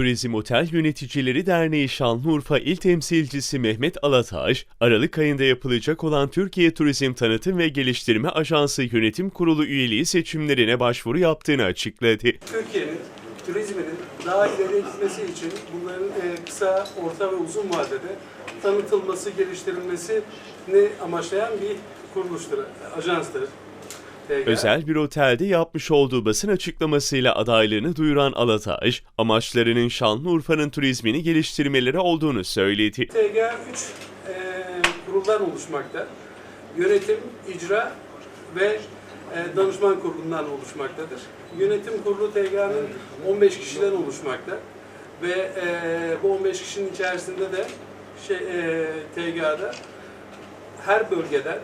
Turizm Otel Yöneticileri Derneği Şanlıurfa İl Temsilcisi Mehmet Alataş, Aralık ayında yapılacak olan Türkiye Turizm Tanıtım ve Geliştirme Ajansı Yönetim Kurulu üyeliği seçimlerine başvuru yaptığını açıkladı. Türkiye'nin turizminin daha ileriye gitmesi için bunların e, kısa, orta ve uzun vadede tanıtılması, geliştirilmesini amaçlayan bir kuruluştur, ajanstır. Özel bir otelde yapmış olduğu basın açıklamasıyla adaylığını duyuran Alataş, amaçlarının Şanlıurfa'nın turizmini geliştirmeleri olduğunu söyledi. TG 3 e, kuruldan oluşmakta. Yönetim, icra ve e, danışman kurulundan oluşmaktadır. Yönetim kurulu TG'nin 15 kişiden oluşmakta. Ve e, bu 15 kişinin içerisinde de şey, e, TG'da her bölgeden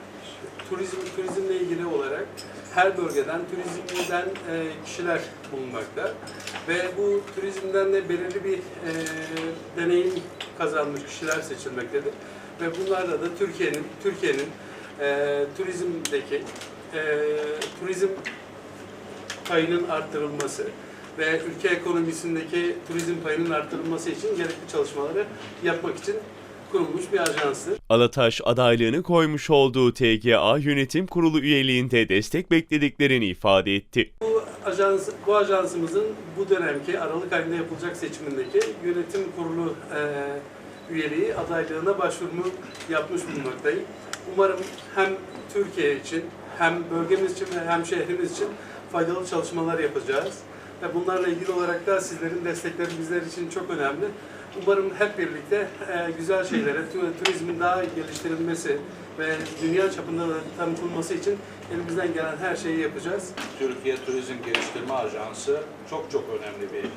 turizm turizmle ilgili olarak her bölgeden turizmden e, kişiler bulunmakta. Ve bu turizmden de belirli bir e, deneyim kazanmış kişiler seçilmektedir. Ve bunlarla da Türkiye'nin Türkiye'nin e, turizmdeki e, turizm payının arttırılması ve ülke ekonomisindeki turizm payının arttırılması için gerekli çalışmaları yapmak için kurulmuş bir ajanstır. Alataş adaylığını koymuş olduğu TGA Yönetim Kurulu üyeliğinde destek beklediklerini ifade etti. Bu ajans, bu ajansımızın bu dönemki Aralık ayında yapılacak seçimindeki yönetim kurulu e, üyeliği adaylığına başvurumu yapmış bulunmaktayım. Umarım hem Türkiye için hem bölgemiz için ve hem şehrimiz için faydalı çalışmalar yapacağız. Ve bunlarla ilgili olarak da sizlerin destekleri bizler için çok önemli. Umarım hep birlikte e, güzel şeylere, tu- turizmin daha geliştirilmesi ve dünya çapında da tanıtılması için elimizden gelen her şeyi yapacağız. Türkiye Turizm Geliştirme Ajansı çok çok önemli bir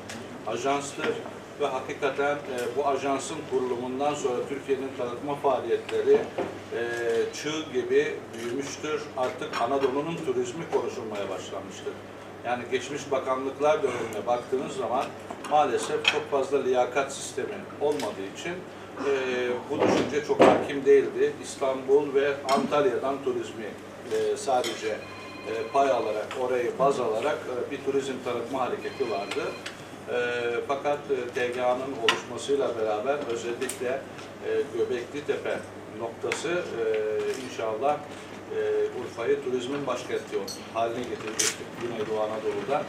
ajanstır ve hakikaten e, bu ajansın kurulumundan sonra Türkiye'nin tanıtma faaliyetleri e, çığ gibi büyümüştür. Artık Anadolu'nun turizmi konuşulmaya başlanmıştır. Yani geçmiş bakanlıklar dönemine baktığınız zaman maalesef çok fazla liyakat sistemi olmadığı için e, bu düşünce çok hakim değildi. İstanbul ve Antalya'dan turizmi e, sadece e, pay alarak, orayı baz alarak e, bir turizm tanıtma hareketi vardı. E, fakat e, TGA'nın oluşmasıyla beraber özellikle e, Göbekli Tepe noktası e, inşallah e, Urfa'yı turizmin başkenti haline getirecektir Güneydoğu Anadolu'da.